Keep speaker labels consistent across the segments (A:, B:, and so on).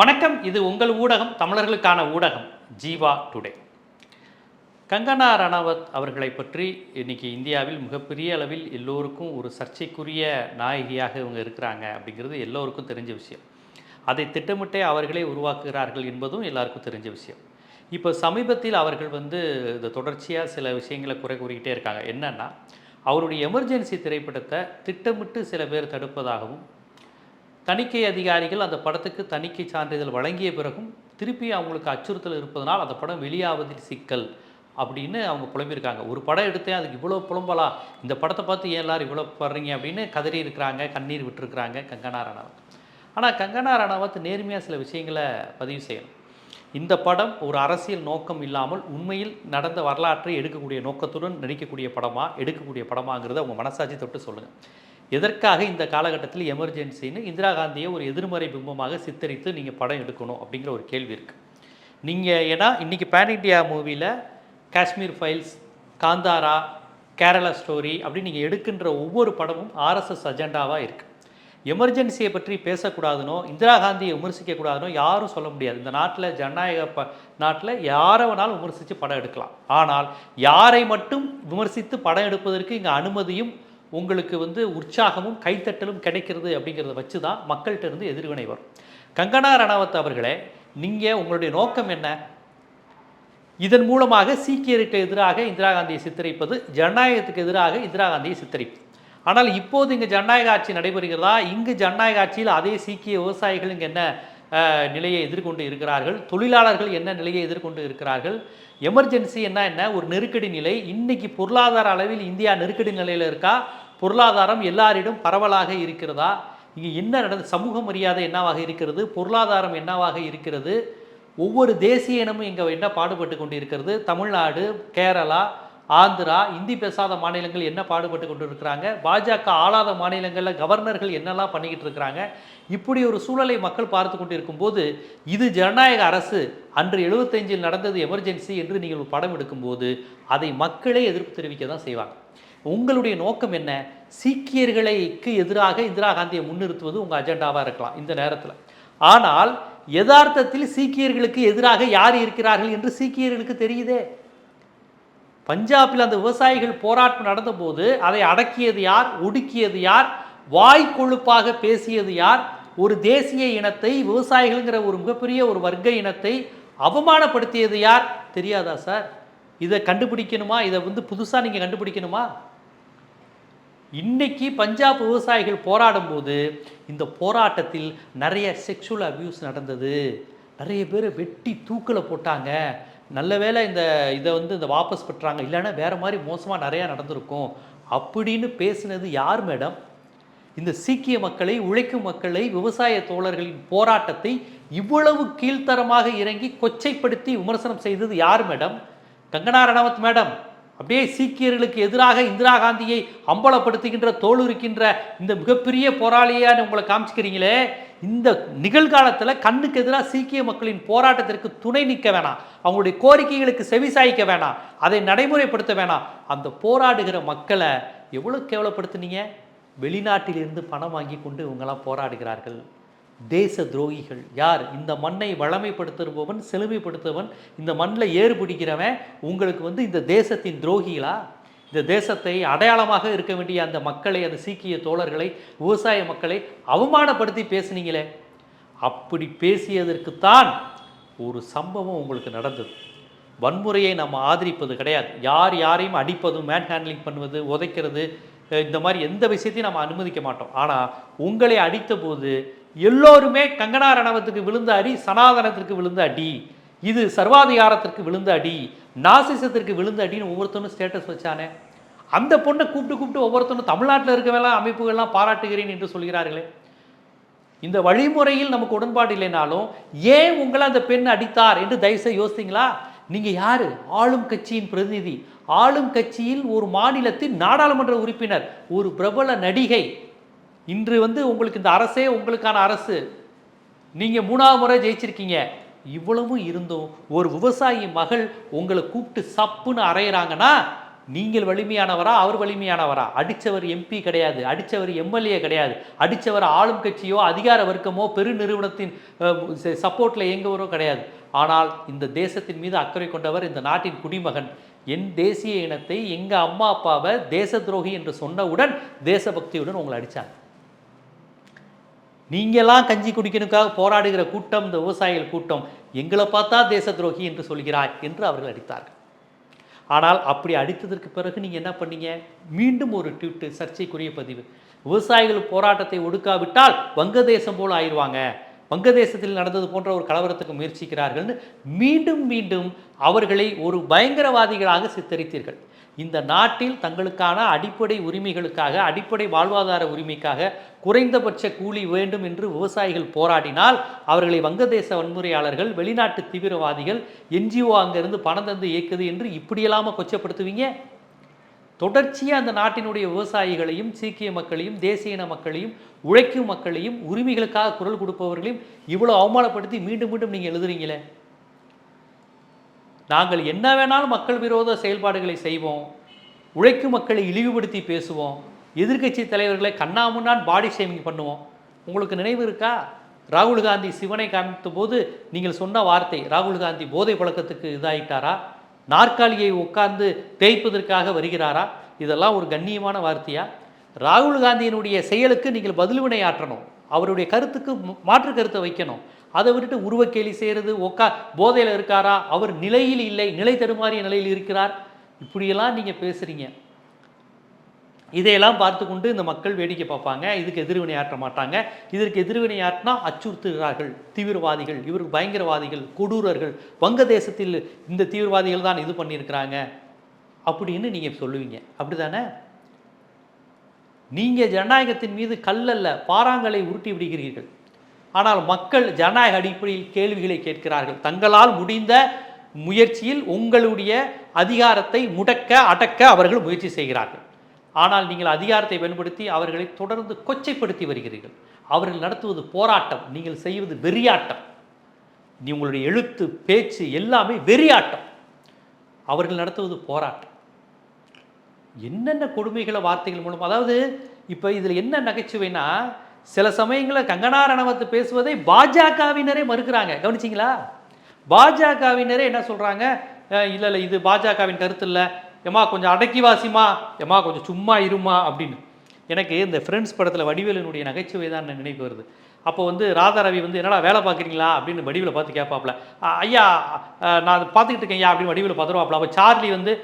A: வணக்கம் இது உங்கள் ஊடகம் தமிழர்களுக்கான ஊடகம் ஜீவா டுடே. கங்கனா ரணாவத் அவர்களை பற்றி இன்னைக்கு இந்தியாவில் மிகப்பெரிய அளவில் எல்லோருக்கும் ஒரு சர்ச்சைக்குரிய நாயகியாக இவங்க இருக்கிறாங்க அப்படிங்கிறது எல்லோருக்கும் தெரிஞ்ச விஷயம். அதை திட்டமிட்டே அவர்களே உருவாக்குகிறார்கள் என்பதும் எல்லாருக்கும் தெரிஞ்ச விஷயம். இப்போ சமீபத்தில் அவர்கள் வந்து இந்த தொடர்ச்சியாக சில விஷயங்களை குறை கூறிக்கிட்டே இருக்காங்க. என்னன்னா அவருடைய எமர்ஜென்சி திரைப்படத்தை திட்டமிட்டு சில பேர் தடுப்பதாகவும் தணிக்கை அதிகாரிகள் அந்த படத்துக்கு தணிக்கை சான்றிதழ் வழங்கிய பிறகும் திருப்பி அவங்களுக்கு அச்சுறுத்தல் இருப்பதனால் அந்த படம் வெளியாவதில் சிக்கல் அப்படின்னு அவங்க புலம்பியிருக்காங்க. ஒரு படம் எடுத்தேன் அதுக்கு இவ்வளோ புலம்பலா? இந்த படத்தை பார்த்து ஏன் எல்லாரும் இவ்வளோ படுறீங்க அப்படின்னு கதறி இருக்கிறாங்க கண்ணீர் விட்டுருக்குறாங்க கங்கனா ரணாவத். ஆனால் கங்கனா ரணாவத் நேர்மையாக சில விஷயங்களை பதிவு செய்யணும். இந்த படம் ஒரு அரசியல் நோக்கம் இல்லாமல் உண்மையில் நடந்த வரலாற்றை எடுக்கக்கூடிய நோக்கத்துடன் நடிக்கக்கூடிய படமா எடுக்கக்கூடிய படமாங்கிறத உங்கள் மனசாட்சி தொட்டு சொல்லுங்கள் எதற்காக இந்த காலகட்டத்தில் எமர்ஜென்சின்னு இந்திரா காந்தியை ஒரு எதிர்மறை பிம்பமாக சித்தரித்து நீங்கள் படம் எடுக்கணும் அப்படிங்கிற ஒரு கேள்வி இருக்குது நீங்கள் ஏன்னா இன்றைக்கி பேன் இண்டியா மூவியில் காஷ்மீர் ஃபைல்ஸ் காந்தாரா கேரளா ஸ்டோரி அப்படின்னு நீங்கள் எடுக்கின்ற ஒவ்வொரு படமும் ஆர்எஸ்எஸ் அஜெண்டாவாக இருக்குது எமர்ஜென்சியை பற்றி பேசக்கூடாதுனோ இந்திரா காந்தியை விமர்சிக்கக்கூடாதுனோ யாரும் சொல்ல முடியாது. இந்த நாட்டில் ஜனநாயக ப நாட்டில் யாரை வேணாலும் விமர்சித்து படம் எடுக்கலாம். ஆனால் யாரை மட்டும் விமர்சித்து படம் எடுப்பதற்கு இங்கே அனுமதியும் உங்களுக்கு வந்து உற்சாகமும் கைத்தட்டலும் கிடைக்கிறது அப்படிங்கிறத வச்சு தான் மக்கள்கிட்ட இருந்து எதிர்வினை வரும். கங்கனா ரணாவத் அவர்களே நீங்கள் உங்களுடைய நோக்கம் என்ன? இதன் மூலமாக சீக்கியருக்கு எதிராக இந்திரா காந்தியை சித்தரிப்பது ஜனநாயகத்துக்கு எதிராக இந்திரா காந்தியை சித்தரிப்பு. ஆனால் இப்போது இங்கே ஜனநாயக ஆட்சி நடைபெறுகிறதா? இங்கு ஜனநாயக ஆட்சியில் அதே சீக்கிய விவசாயிகள் இங்கே என்ன? நிலையை எதிர்கொண்டு இருக்கிறார்கள். தொழிலாளர்கள் என்ன நிலையை எதிர்கொண்டு இருக்கிறார்கள்? எமர்ஜென்சி என்ன என்ன? ஒரு நெருக்கடி நிலை. இன்னைக்கு பொருளாதார அளவில் இந்தியா நெருக்கடி நிலையில் இருக்கா? பொருளாதாரம் எல்லாரிடம் பரவலாக இருக்கிறதா? இங்கே என்ன நடந்தது சமூக மரியாதை என்னவாக இருக்கிறது? பொருளாதாரம் என்னவாக இருக்கிறது? ஒவ்வொரு தேசிய இனமும் இங்கே என்ன பாடுபட்டு கொண்டு இருக்கிறது தமிழ்நாடு கேரளா ஆந்திரா இந்தி பேசாத மாநிலங்கள் என்ன பாடுபட்டு கொண்டு இருக்கிறாங்க பாஜக ஆளாத மாநிலங்களில் கவர்னர்கள் என்னெல்லாம் பண்ணிக்கிட்டு இருக்கிறாங்க? இப்படி ஒரு சூழலை மக்கள் பார்த்து கொண்டு இருக்கும்போது இது ஜனநாயக அரசு அன்று எழுபத்தஞ்சில் நடந்தது எமர்ஜென்சி என்று நீங்கள் ஒரு படம் எடுக்கும்போது அதை மக்களே எதிர்ப்பு தெரிவிக்க தான் செய்வாங்க. உங்களுடைய நோக்கம் என்ன? சீக்கியர்களுக்கு எதிராக இந்திரா காந்தியை முன்னிறுத்துவது உங்கள் அஜெண்டாவாக இருக்கலாம் இந்த நேரத்தில். ஆனால் யதார்த்தத்தில் சீக்கியர்களுக்கு எதிராக யார் இருக்கிறார்கள் என்று சீக்கியர்களுக்கு தெரியுதே. பஞ்சாபில் அந்த விவசாயிகள் போராட்டம் நடந்தபோது அதை அடக்கியது யார்? ஒடுக்கியது யார்? வாய் கொழுப்பாக பேசியது யார்? ஒரு தேசிய இனத்தை விவசாயிகள்ங்கிற ஒரு மிகப்பெரிய ஒரு வர்க்க இனத்தை அவமானப்படுத்தியது யார்? தெரியாதா சார்? இதை கண்டுபிடிக்கணுமா? இதை வந்து புதுசாக நீங்கள் கண்டுபிடிக்கணுமா? இன்னைக்கு பஞ்சாப் விவசாயிகள் போராடும் போது இந்த போராட்டத்தில் நிறைய செக்ஷுவல் அபியூஸ் நடந்தது. நிறைய பேர் வெட்டி தூக்கில் போட்டாங்க. நல்ல வேளை இந்த இதை வந்து இந்த வாபஸ் பெற்றாங்க. இல்லைன்னா வேறு மாதிரி மோசமாக நிறையா நடந்திருக்கும். அப்படின்னு பேசினது யார் மேடம்? இந்த சீக்கிய மக்களை உழைக்கும் மக்களை விவசாய தோழர்களின் போராட்டத்தை இவ்வளவு கீழ்த்தரமாக இறங்கி கொச்சைப்படுத்தி விமர்சனம் செய்தது யார் மேடம்? கங்கனா ரணாவத் மேடம். அப்படியே சீக்கியர்களுக்கு எதிராக இந்திரா காந்தியை அம்பலப்படுத்துகின்ற தோல் இருக்கின்ற இந்த மிகப்பெரிய போராளியான உங்களை காமிச்சிக்கிறீங்களே இந்த நிகழ்காலத்தில் கண்ணுக்கு எதிராக சீக்கிய மக்களின் போராட்டத்திற்கு துணை நிற்க வேணாம். அவங்களுடைய கோரிக்கைகளுக்கு செவிசாய்க்க வேணாம். அதை நடைமுறைப்படுத்த வேணாம். அந்த போராடுகிற மக்களை எவ்வளோ கேவலப்படுத்துனீங்க வெளிநாட்டிலிருந்து பணம் வாங்கி கொண்டு இவங்கெல்லாம் போராடுகிறார்கள். தேச துரோகிகள். யார்? இந்த மண்ணை வளமைப்படுத்துபவன் செழுமைப்படுத்துபவன் இந்த மண்ணில் ஏறு பிடிக்கிறவன் உங்களுக்கு வந்து இந்த தேசத்தின் துரோகிகளா? இந்த தேசத்தை அடையாளமாக இருக்க வேண்டிய அந்த மக்களை அந்த சீக்கிய தோழர்களை விவசாய மக்களை அவமானப்படுத்தி பேசுனீங்களே. அப்படி பேசியதற்குத்தான் ஒரு சம்பவம் உங்களுக்கு நடந்தது. வன்முறையை நம்ம ஆதரிப்பது கிடையாது. யார் யாரையும் அடிப்பதும் மேன் ஹேண்ட்லிங் பண்ணுவது உதைக்கிறது இந்த மாதிரி எந்த விஷயத்தையும் நம்ம அனுமதிக்க மாட்டோம். ஆனால் உங்களை அடித்த போது எல்லோருமே கங்கனா ரணவத்துக்கு விழுந்த அடி சனாதனத்திற்கு விழுந்த அடி. இது சர்வாதிகாரத்திற்கு விழுந்த அடி நாசிசத்திற்கு விழுந்த அடின்னு ஒவ்வொருத்தனும் ஸ்டேட்டஸ் வச்சானே. அந்த பொண்ணை கூப்பிட்டு கூப்பிட்டு ஒவ்வொருத்தனும் தமிழ்நாட்டில் இருக்கவெல்லாம் அமைப்புகள்லாம் பாராட்டுகிறேன் என்று சொல்கிறார்களே. இந்த வழிமுறையில் நமக்கு உடன்பாடு இல்லைனாலும் ஏன் உங்களை அந்த பெண் அடித்தார் என்று தயவுசெய்து யோசித்தீங்களா? நீங்கள் யார்? ஆளும் கட்சியின் பிரதிநிதி. ஆளும் கட்சியில் ஒரு மாநிலத்தின் நாடாளுமன்ற உறுப்பினர் ஒரு பிரபல நடிகை இன்று வந்து உங்களுக்கு இந்த அரசே உங்களுக்கான அரசு. நீங்கள் மூணாவது முறை ஜெயிச்சிருக்கீங்க. இவ்வளவும் இருந்தும் ஒரு விவசாயி மகள் உங்களை கூப்பிட்டு சப்புன்னு அறையிறாங்கன்னா நீங்கள் வலிமையானவரா அவர் வலிமையானவரா? அடித்தவர் எம்பி கிடையாது அடித்தவர் எம்எல்ஏ கிடையாது. அடித்தவர் ஆளும் கட்சியோ அதிகார வர்க்கமோ பெருநிறுவனத்தின் சப்போர்ட்டில் இயங்குவரோ கிடையாது. ஆனால் இந்த தேசத்தின் மீது அக்கறை கொண்டவர் இந்த நாட்டின் குடிமகன். என் தேசிய இனத்தை எங்கள் அம்மா அப்பாவை தேச துரோகி என்று சொன்னவுடன் தேசபக்தியுடன் உங்களை அடித்தாங்க நீங்களாம் கஞ்சி குடிக்கணுக்காக போராடுகிற கூட்டம் இந்த விவசாயிகள் கூட்டம் எங்களை பார்த்தா தேச துரோகி என்று சொல்கிறாய் என்று அவர்கள் அடித்தார்கள். ஆனால் அப்படி அடித்ததற்கு பிறகு நீங்கள் என்ன பண்ணீங்க? மீண்டும் ஒரு ட்விட்டு சர்ச்சைக்குரிய பதிவு. விவசாயிகள் போராட்டத்தை ஒடுக்காவிட்டால் வங்கதேசம் போல் ஆயிடுவாங்க. வங்கதேசத்தில் நடந்தது போன்ற ஒரு கலவரத்துக்கு முயற்சிக்கிறார்கள்னு மீண்டும் மீண்டும் அவர்களை ஒரு பயங்கரவாதிகளாக சித்தரித்தீர்கள். இந்த நாட்டில் தங்களுக்கான அடிப்படை உரிமைகளுக்காக அடிப்படை வாழ்வாதார உரிமைக்காக குறைந்தபட்ச கூலி வேண்டும் என்று விவசாயிகள் போராடினால் அவர்களை வங்கதேச வன்முறையாளர்கள் வெளிநாட்டு தீவிரவாதிகள் என்ஜிஓ அங்கிருந்து பணம் தந்து இயக்குது என்று இப்படியெல்லாம கொச்சப்படுத்துவீங்க? தொடர்ச்சியாக அந்த நாட்டினுடைய விவசாயிகளையும் சீக்கிய மக்களையும் தேசிய இன மக்களையும் உழைக்கும் மக்களையும் உரிமைகளுக்காக குரல் கொடுப்பவர்களையும் இவ்வளோ அவமானப்படுத்தி மீண்டும் மீண்டும் நீங்கள் எழுதுறீங்களே? நாங்கள் என்ன வேணாலும் மக்கள் விரோத செயல்பாடுகளை செய்வோம் உழைக்கும் மக்களை இழிவுபடுத்தி பேசுவோம் எதிர்க்கட்சி தலைவர்களை கண்ணாமுன்னான் பாடி ஷேமிங் பண்ணுவோம். உங்களுக்கு நினைவு இருக்கா? ராகுல் காந்தி சிவனை காமித்த போது நீங்கள் சொன்ன வார்த்தை ராகுல் காந்தி போதை பழக்கத்துக்கு இதாயிட்டாரா? நாற்காலியை உட்கார்ந்து தேய்ப்பதற்காக வருகிறாரா? இதெல்லாம் ஒரு கண்ணியமான வார்த்தையா? ராகுல் காந்தியினுடைய செயலுக்கு நீங்கள் பதில்வினை ஆற்றணும். அவருடைய கருத்துக்கு மாற்று கருத்தை வைக்கணும். அதை விட்டுட்டு உருவக்கேலி செய்கிறது உக்கா போதையில் இருக்காரா? அவர் நிலையில் இல்லை நிலை தடுமாறிய நிலையில் இருக்கிறார். இப்படியெல்லாம் நீங்கள் பேசுகிறீங்க இதையெல்லாம் பார்த்து கொண்டு இந்த மக்கள் வேடிக்கை பார்ப்பாங்க. இதுக்கு எதிர்வினை ஆற்ற மாட்டாங்க. இதற்கு எதிர்வினை ஆற்றினா அச்சுறுத்துகிறார்கள் தீவிரவாதிகள். இவர் பயங்கரவாதிகள் கொடூரர்கள். வங்கதேசத்தில் இந்த தீவிரவாதிகள் தான் இது பண்ணியிருக்கிறாங்க. அப்படின்னு நீங்கள் சொல்லுவீங்க. அப்படி தானே நீங்கள் ஜனநாயகத்தின் மீது கல்லல்ல பாறாங்களை உருட்டி விடுகிறீர்கள். ஆனால் மக்கள் ஜனநாயக அடிப்படையில் கேள்விகளை கேட்கிறார்கள். தங்களால் முடிந்த முயற்சியில் உங்களுடைய அதிகாரத்தை முடக்க அடக்க அவர்கள் முயற்சி செய்கிறார்கள். ஆனால் நீங்கள் அதிகாரத்தை பயன்படுத்தி அவர்களை தொடர்ந்து கொச்சைப்படுத்தி வருகிறீர்கள். அவர்கள் நடத்துவது போராட்டம் நீங்கள் செய்வது வெறியாட்டம். நீ உங்களுடைய எழுத்து பேச்சு எல்லாமே வெறியாட்டம். அவர்கள் நடத்துவது போராட்டம். என்னென்ன கொடுமைகளை வார்த்தைகள் மூலம் அதாவது இப்போ இதில் என்ன நகைச்சுவைனா சில சமயங்களில் கங்கனா ரணவத் பேசுவதை பாஜகவினரே மறுக்கிறாங்க. கவனிச்சிங்களா? பாஜகவினரே என்ன சொல்கிறாங்க இல்லை இல்லை இது பாஜகவின் கருத்து இல்லை. எம்மா கொஞ்சம் அடக்கி வாசிமா எம்மா கொஞ்சம் சும்மா இருமா அப்படின்னு. எனக்கு இந்த ஃப்ரெண்ட்ஸ் படத்தில் வடிவேலனுடைய நகைச்சுவை தான் நினைப்பு வருது. அப்போ வந்து ராதாரவி வந்து என்னடா வேலை பார்க்குறீங்களா? அப்படின்னு வடிவில் பார்த்து கேட்பாப்புல ஐயா நான் அதை பார்த்துக்கிட்டு இருக்கேன் ஐயா அப்படின்னு வடிவில் பார்த்துருவாப்புல அப்போ சார்லி வந்து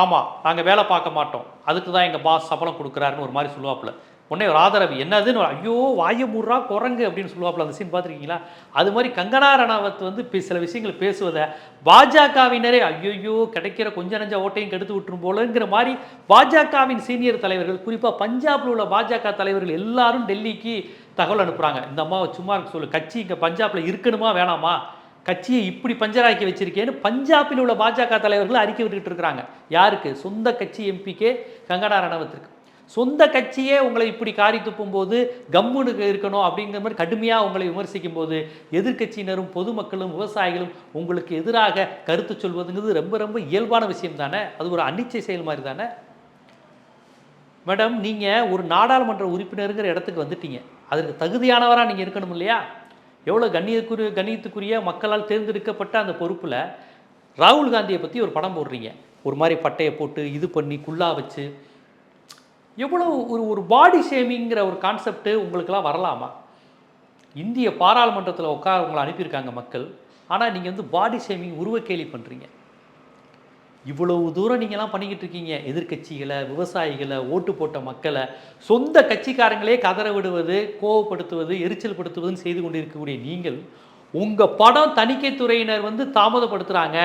A: ஆமாம் நாங்கள் வேலை பார்க்க மாட்டோம். அதுக்கு தான் எங்கள் பாஸ் சம்பளம் கொடுக்குறாருன்னு ஒரு மாதிரி சொல்லுவாப்புல உடனே ராதாரவி என்னதுன்னு ஐயோ வாய முறா குரங்கு அப்படின்னு சொல்லுவாப்புல அந்த சீன் பார்த்துருக்கீங்களா? அது மாதிரி கங்கனா ரணாவத் வந்து சில விஷயங்கள் பேசுவதை பாஜகவினரே ஐயோயோ கிடைக்கிற கொஞ்ச நஞ்ச ஓட்டையும் கெடுத்து விட்டுரும் போலங்கிற மாதிரி பாஜகவின் சீனியர் தலைவர்கள் குறிப்பாக பஞ்சாபில் உள்ள பாஜக தலைவர்கள் எல்லாரும் டெல்லிக்கு தகவல் அனுப்புகிறாங்க இந்த அம்மாவை சும்மா இருக்க சொல்லு. கட்சி இங்கே பஞ்சாபில் இருக்கணுமா வேணாமா? கட்சியை இப்படி பஞ்சராக்கி வச்சிருக்கேன்னு பஞ்சாபில் உள்ள பாஜக தலைவர்கள் அறிக்கை விட்டுக்கிட்டு இருக்கிறாங்க. யாருக்கு? சொந்த கட்சி எம்பிக்கே கங்கனா ரணவத்திற்கு. சொந்த கட்சியே உங்களை இப்படி காரி துப்பும் போது கம்முனு இருக்கணும் அப்படிங்கிற மாதிரி கடுமையாக உங்களை விமர்சிக்கும் போது எதிர்க்கட்சியினரும் பொதுமக்களும் விவசாயிகளும் உங்களுக்கு எதிராக கருத்து சொல்வதுங்கிறது ரொம்ப ரொம்ப இயல்பான விஷயம் தானே? அது ஒரு அனிச்சை செயல் மாதிரி தானே? மேடம் நீங்கள் ஒரு நாடாளுமன்ற உறுப்பினருங்கிற இடத்துக்கு வந்துட்டீங்க. அதற்கு தகுதியானவராக நீங்கள் இருக்கணும் இல்லையா? எவ்வளோ கண்ணியக்குரிய கண்ணியத்துக்குரிய மக்களால் தேர்ந்தெடுக்கப்பட்ட அந்த பொறுப்பில் ராகுல் காந்தியை பற்றி ஒரு படம் போடுறீங்க. ஒரு மாதிரி பட்டையை போட்டு இது பண்ணி குள்ளா வச்சு எவ்வளோ ஒரு ஒரு பாடி ஷேமிங்கிற ஒரு கான்செப்ட்டு உங்களுக்கெல்லாம் வரலாமா? இந்திய பாராளுமன்றத்தில் உட்கார உங்களை அனுப்பியிருக்காங்க மக்கள். ஆனால் நீங்கள் வந்து பாடி ஷேமிங் உருவக்கேலி பண்ணுறீங்க இவ்வளவு தூரம் நீங்கள்லாம் பண்ணிக்கிட்டு இருக்கீங்க. எதிர்க்கட்சிகளை விவசாயிகளை ஓட்டு போட்ட மக்களை. சொந்த கட்சிக்காரங்களே கதற விடுவது கோவப்படுத்துவது எரிச்சல் படுத்துவதுன்னு செய்து கொண்டிருக்கக்கூடிய நீங்கள் உங்கள் படம் தணிக்கைத்துறையினர் வந்து தாமதப்படுத்துகிறாங்க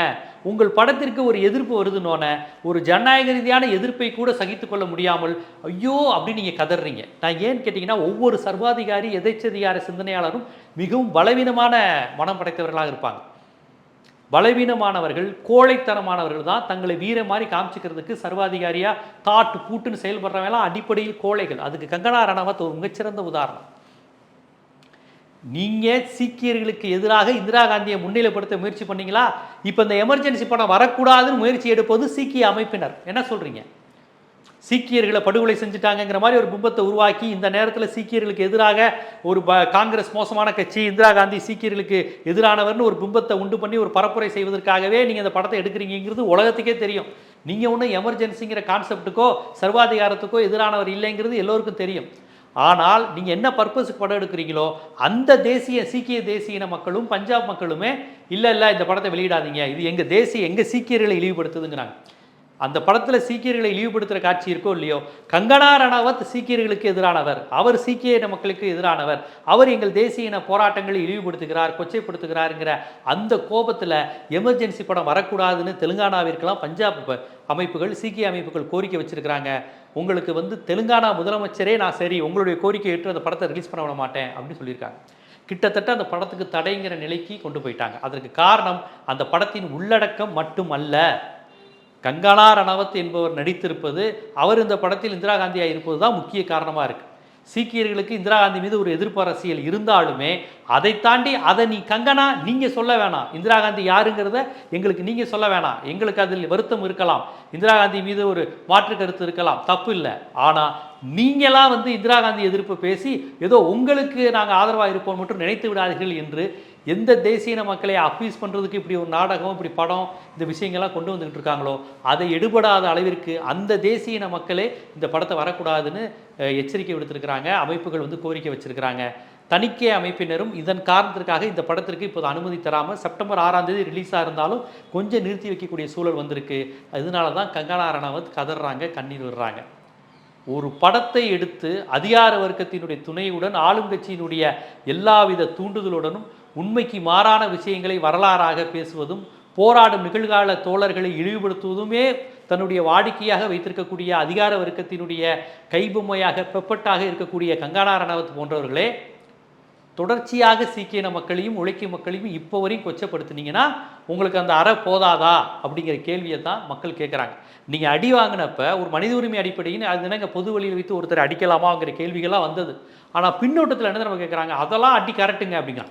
A: உங்கள் படத்திற்கு ஒரு எதிர்ப்பு வருதுன்னொன்னே ஒரு ஜனநாயக ரீதியான எதிர்ப்பை கூட சகித்து கொள்ள முடியாமல் ஐயோ அப்படின்னு நீங்கள் கதறீங்க. நான் ஏன்னு கேட்டிங்கன்னா ஒவ்வொரு சர்வாதிகாரி எதேச்சதிகார சிந்தனையாளரும் மிகவும் பலவீனமான மனம் படைத்தவர்களாக இருப்பாங்க. பலவீனமானவர்கள் கோழைத்தனமானவர்கள் தான் தங்களை வீர மாதிரி காமிச்சிக்கிறதுக்கு சர்வாதிகாரியாக தாட்டு பூட்டுன்னு செயல்படுறவங்களாம் அடிப்படையில் கோழைகள். அதுக்கு கங்கனா ரணாவத் ஒரு மிகச்சிறந்த உதாரணம். நீங்கள் சீக்கியர்களுக்கு எதிராக இந்திரா காந்தியை முன்னிலைப்படுத்த முயற்சி பண்ணீங்களா? இப்போ இந்த எமர்ஜென்சி பணம் வரக்கூடாதுன்னு முயற்சி எடுப்பது சீக்கிய அமைப்பினர். என்ன சொல்கிறீங்க சீக்கியர்களை படுகொலை செஞ்சுட்டாங்கங்கிற மாதிரி ஒரு பிம்பத்தை உருவாக்கி இந்த நேரத்தில் சீக்கியர்களுக்கு எதிராக ஒரு ப காங்கிரஸ் மோசமான கட்சி இந்திரா காந்தி சீக்கியர்களுக்கு எதிரானவர்னு ஒரு பிம்பத்தை உண்டு பண்ணி ஒரு பரப்புரை செய்வதற்காகவே நீங்கள் இந்த படத்தை எடுக்கிறீங்கிறது உலகத்துக்கே தெரியும். நீங்கள் ஒன்றும் எமர்ஜென்சிங்கிற கான்செப்ட்டுக்கோ சர்வாதிகாரத்துக்கோ எதிரானவர் இல்லைங்கிறது எல்லோருக்கும் தெரியும். ஆனால் நீங்கள் என்ன பர்பஸுக்கு படம் எடுக்கிறீங்களோ அந்த தேசிய சீக்கிய தேசிய இன மக்களும் பஞ்சாப் மக்களுமே இல்லை இல்லை இந்த படத்தை வெளியிடாதீங்க. இது எங்கள் தேசிய எங்கள் சீக்கியர்களை இழிவுபடுத்துதுங்கிறாங்க. அந்த படத்தில் சீக்கியர்களை இழிவுபடுத்துகிற காட்சி இருக்கோ இல்லையோ கங்கனா ரணாவத் சீக்கியர்களுக்கு எதிரானவர். அவர் சீக்கிய இன மக்களுக்கு எதிரானவர். அவர் எங்கள் தேசிய இன போராட்டங்களை இழிவுபடுத்துகிறார் கொச்சைப்படுத்துகிறாருங்கிற அந்த கோபத்தில் எமர்ஜென்சி படம் வரக்கூடாதுன்னு தெலுங்கானாவிற்கெல்லாம் பஞ்சாப் ப- அமைப்புகள் சீக்கிய அமைப்புகள் கோரிக்கை வச்சிருக்கிறாங்க. உங்களுக்கு வந்து தெலுங்கானா முதலமைச்சரே நான் சரி உங்களுடைய கோரிக்கை ஏற்று அந்த படத்தை ரிலீஸ் பண்ண விட மாட்டேன் அப்படின்னு சொல்லியிருக்காங்க. கிட்டத்தட்ட அந்த படத்துக்கு தடைங்கிற நிலைக்கு கொண்டு போயிட்டாங்க. அதற்கு காரணம் அந்த படத்தின் உள்ளடக்கம் மட்டுமல்ல. கங்கனா ரணவத் என்பவர் நடித்திருப்பது அவர் இந்த படத்தில் இந்திரா காந்தியாக இருப்பது தான் முக்கிய காரணமாக இருக்குது சீக்கியர்களுக்கு இந்திரா காந்தி மீது ஒரு எதிர்ப்பு அரசியல் இருந்தாலுமே அதை தாண்டி அதை நீ கங்கனா நீங்கள் சொல்ல வேணாம். இந்திரா காந்தி யாருங்கிறத எங்களுக்கு நீங்கள் சொல்ல வேணாம். எங்களுக்கு அதில் வருத்தம் இருக்கலாம். இந்திரா காந்தி மீது ஒரு மாற்று கருத்து இருக்கலாம். தப்பு இல்லை. ஆனால் நீங்களாம் வந்து இந்திரா காந்தி எதிர்ப்பு பேசி ஏதோ உங்களுக்கு நாங்கள் ஆதரவாக இருப்போம் மட்டும் நினைத்து விடாதீர்கள் என்று எந்த தேசிய இன மக்களை அப்பீஸ் பண்ணுறதுக்கு இப்படி ஒரு நாடகம் இப்படி படம் இந்த விஷயங்கள்லாம் கொண்டு வந்துக்கிட்டு இருக்காங்களோ அதை எடுபடாத அளவிற்கு அந்த தேசிய இன மக்களே இந்த படத்தை வரக்கூடாதுன்னு எச்சரிக்கை விடுத்திருக்கிறாங்க. அமைப்புகள் வந்து கோரிக்கை வச்சிருக்கிறாங்க. தணிக்கை அமைப்பினரும் இதன் காரணத்திற்காக இந்த படத்திற்கு இப்போது அனுமதி தராமல் செப்டம்பர் ஆறாம் தேதி ரிலீஸாக இருந்தாலும் கொஞ்சம் நிறுத்தி வைக்கக்கூடிய சூழல் வந்திருக்கு. அதனால தான் கங்கனா ரணாவத் கதறாங்க கண்ணீர் விடுறாங்க. ஒரு படத்தை எடுத்து அதிகார வர்க்கத்தினுடைய துணையுடன் ஆளும் கட்சியினுடைய எல்லாவித தூண்டுதலுடனும் உண்மைக்கு மாறான விஷயங்களை வரலாறாக பேசுவதும் போராடும் நிகழ்கால தோழர்களை இழிவுபடுத்துவதுமே தன்னுடைய வாடிக்கையாக வைத்திருக்கக்கூடிய அதிகார வர்க்கத்தினுடைய கைபொம்மையாக பெப்பட்டாக இருக்கக்கூடிய கங்கானா ரணாவத் போன்றவர்களே தொடர்ச்சியாக சீக்கியன மக்களையும் உழைக்கும் மக்களையும் இப்போ வரையும் கொச்சப்படுத்துனீங்கன்னா உங்களுக்கு அந்த அறை போதாதா? அப்படிங்கிற கேள்வியை தான் மக்கள் கேட்குறாங்க நீங்கள் அடி வாங்கினப்ப ஒரு மனித உரிமை அடிப்படையில் அது என்னங்க பொது வழியில் வைத்து ஒருத்தர் அடிக்கலாமாங்கிற கேள்விகள்லாம் வந்தது. ஆனால் பின்னோட்டத்தில் என்ன நம்ம கேட்குறாங்க அதெல்லாம் அடி கரெக்டுங்க அப்படிங்க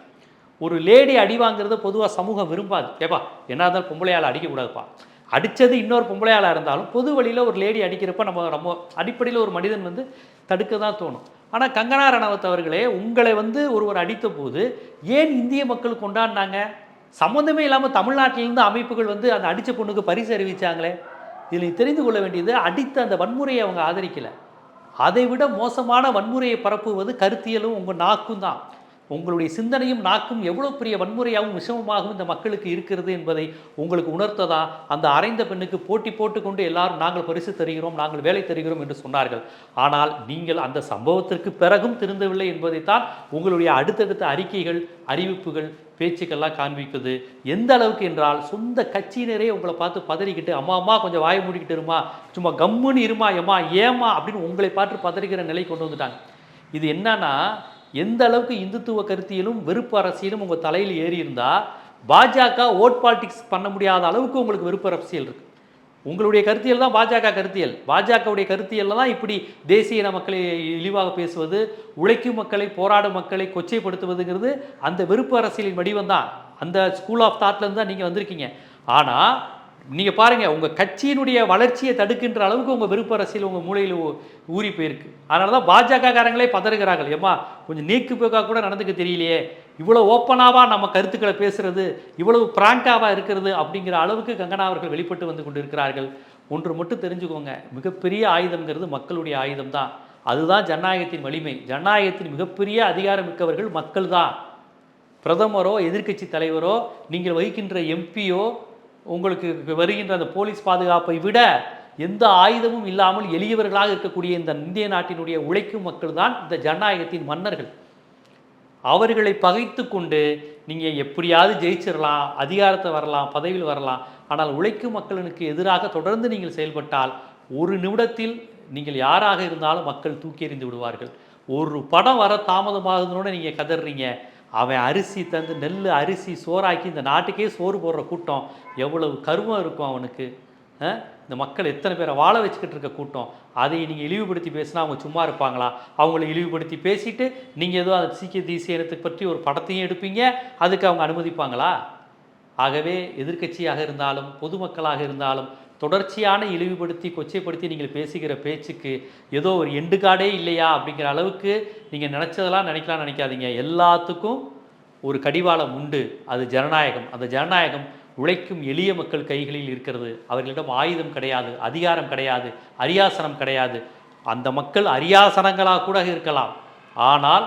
A: ஒரு லேடி அடி வாங்குறத பொதுவாக சமூகம் விரும்பாது. ஏப்பா என்ன இருந்தாலும் பொம்பளையால் அடிக்கக்கூடாதுப்பா. அடித்தது இன்னொரு பொம்பளையாளாக இருந்தாலும் பொது வழியில் ஒரு லேடி அடிக்கிறப்ப நம்ம நம்ம அடிப்படையில் ஒரு மனிதன் வந்து தடுக்க தான் தோணும். ஆனால் கங்கனா ரணாவத் அவர்களே உங்களை வந்து ஒருவர் அடித்த போது ஏன் இந்திய மக்கள் கொண்டாடினாங்க? சம்மந்தமே இல்லாமல் தமிழ்நாட்டிலிருந்து அமைப்புகள் வந்து அந்த அடித்த பொண்ணுக்கு பரிசு அறிவித்தாங்களே இதில் தெரிந்து கொள்ள வேண்டியது அடித்த அந்த வன்முறையை அவங்க ஆதரிக்கலை. அதை விட மோசமான வன்முறையை பரப்புவது கருத்தியலும் உங்கள் நாக்கும் தான். உங்களுடைய சிந்தனையும் நாக்கும் எவ்வளோ பெரிய வன்முறையாகவும் விஷமமாகவும் இந்த மக்களுக்கு இருக்கிறது என்பதை உங்களுக்கு உணர்த்ததா? அந்த அரைந்த பெண்ணுக்கு போட்டி போட்டுக்கொண்டு எல்லாரும் நாங்கள் பரிசு தருகிறோம் நாங்கள் வேலை தருகிறோம் என்று சொன்னார்கள். ஆனால் நீங்கள் அந்த சம்பவத்திற்கு பிறகும் திருந்தவில்லை என்பதைத்தான் உங்களுடைய அடுத்தடுத்த அறிக்கைகள் அறிவிப்புகள் பேச்சுக்கள்லாம் காண்பிக்குது. எந்த அளவுக்கு என்றால் சொந்த கட்சியினரே உங்களை பார்த்து பதறிக்கிட்டு அம்மா அம்மா கொஞ்சம் வாய மூடிக்கிட்டு இருமா சும்மா கம்முன்னு இருமா ஏம்மா ஏமா அப்படின்னு உங்களை பார்த்து பதறிக்கிற நிலை கொண்டு வந்துட்டாங்க. இது என்னன்னா எந்த அளவுக்கு இந்துத்துவ கருத்தியலும் வெறுப்பு அரசியலும் உங்கள் தலையில் ஏறி இருந்தால் பாஜக ஓட் பாலிடிக்ஸ் பண்ண முடியாத அளவுக்கு உங்களுக்கு வெறுப்பு அரசியல் இருக்குது உங்களுடைய கருத்தியல் தான் பாஜக கருத்தியல். பாஜகவுடைய கருத்தியல்ல தான் இப்படி தேசிய இன மக்களை இழிவாக பேசுவது உழைக்கும் மக்களை போராடும் மக்களை கொச்சைப்படுத்துவதுங்கிறது அந்த வெறுப்பு அரசியலின் வடிவம் தான். அந்த ஸ்கூல் ஆஃப் தாட்லேருந்து தான் நீங்கள் வந்திருக்கீங்க. ஆனால் நீங்கள் பாருங்கள் உங்கள் கட்சியினுடைய வளர்ச்சியை தடுக்கின்ற அளவுக்கு உங்கள் விருப்ப அரசியல் உங்கள் மூளையில் ஊறி போயிருக்கு. அதனால தான் பாஜகக்காரங்களே பதறுகிறார்கள். ஏம்மா கொஞ்சம் நீக்கு போக்கா கூட நடந்துக்க தெரியலையே. இவ்வளோ ஓப்பனாவாக நம்ம கருத்துக்களை பேசுறது? இவ்வளவு பிராங்காவாக இருக்கிறது? அப்படிங்கிற அளவுக்கு கங்கனா அவர்கள் வெளிப்பட்டு வந்து கொண்டிருக்கிறார்கள். ஒன்று மட்டும் தெரிஞ்சுக்கோங்க மிகப்பெரிய ஆயுதம்ங்கிறது மக்களுடைய ஆயுதம் தான் அதுதான் ஜனநாயகத்தின் வலிமை. ஜனநாயகத்தின் மிகப்பெரிய அதிகாரம் மிக்கவர்கள் மக்கள் தான் பிரதமரோ எதிர்க்கட்சி தலைவரோ நீங்கள் வகிக்கின்ற எம்பியோ உங்களுக்கு வருகின்ற அந்த போலீஸ் பாதுகாப்பை விட எந்த ஆயுதமும் இல்லாமல் எளியவர்களாக இருக்கக்கூடிய இந்த இந்திய நாட்டினுடைய உழைக்கும் மக்கள் தான் இந்த ஜனநாயகத்தின் மன்னர்கள். அவர்களை பகைத்து கொண்டு நீங்கள் எப்படியாவது ஜெயிச்சிடலாம் அதிகாரத்தை வரலாம் பதவியில் வரலாம். ஆனால் உழைக்கும் மக்களுக்கு எதிராக தொடர்ந்து நீங்கள் செயல்பட்டால் ஒரு நிமிடத்தில் நீங்கள் யாராக இருந்தாலும் மக்கள் தூக்கி எறிந்து விடுவார்கள். ஒரு படம் வர தாமதமாகுதுன்னு நீங்கள் கதறீங்க. அவன் அரிசி தந்து நெல் அரிசி சோறாக்கி இந்த நாட்டுக்கே சோறு போடுற கூட்டம் எவ்வளவு கருமம் இருக்கும் அவனுக்கு இந்த மக்கள் எத்தனை பேரை வாழ வச்சுக்கிட்டு இருக்க கூட்டம்? அதை நீங்கள் இழிவுபடுத்தி பேசினா அவங்க சும்மா இருப்பாங்களா? அவங்கள இழிவுபடுத்தி பேசிட்டு நீங்கள் ஏதோ அந்த சீக்கிய தேசிய பற்றி ஒரு படத்தையும் எடுப்பீங்க அதுக்கு அவங்க அனுமதிப்பாங்களா? ஆகவே எதிர்க்கட்சியாக இருந்தாலும் பொதுமக்களாக இருந்தாலும் தொடர்ச்சியான இழிவுபடுத்தி கொச்சைப்படுத்தி நீங்கள் பேசுகிற பேச்சுக்கு ஏதோ ஒரு எண்டு காடே இல்லையா அப்படிங்கிற அளவுக்கு நீங்கள் நினச்சதெல்லாம் நினைக்கலாம் நினைக்காதீங்க. எல்லாத்துக்கும் ஒரு கடிவாளம் உண்டு. அது ஜனநாயகம். அந்த ஜனநாயகம் உழைக்கும் எளிய மக்கள் கைகளில் இருக்கிறது. அவர்களிடம் ஆயுதம் கிடையாது அதிகாரம் கிடையாது அரியாசனம் கிடையாது. அந்த மக்கள் அரியாசனங்களாக கூட இருக்கலாம். ஆனால்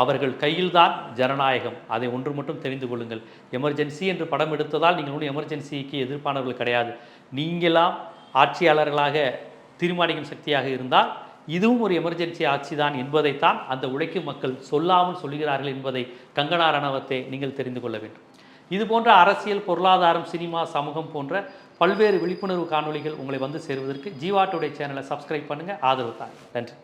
A: அவர்கள் கையில்தான் ஜனநாயகம். அதை ஒன்று மட்டும் தெரிந்து கொள்ளுங்கள். எமர்ஜென்சி என்று படம் எடுத்ததால் நீங்கள் ஒன்றும் எமர்ஜென்சிக்கு எதிர்ப்பானவர்கள் கிடையாது. நீங்களாம் ஆட்சியாளர்களாக தீர்மானிக்கும் சக்தியாக இருந்தால் இதுவும் ஒரு எமர்ஜென்சி ஆட்சி தான் என்பதைத்தான் அந்த உழைக்கும் மக்கள் சொல்லாமல் சொல்கிறார்கள் என்பதை கங்கனா ரணவத்தை நீங்கள் தெரிந்து கொள்ள வேண்டும். இது போன்ற அரசியல் பொருளாதாரம் சினிமா சமூகம் போன்ற பல்வேறு விழிப்புணர்வு காணொளிகள் உங்களை வந்து சேருவதற்கு ஜீவா டுடே சேனலை சப்ஸ்கிரைப் பண்ணுங்கள் ஆதரவு தாங்க. நன்றி.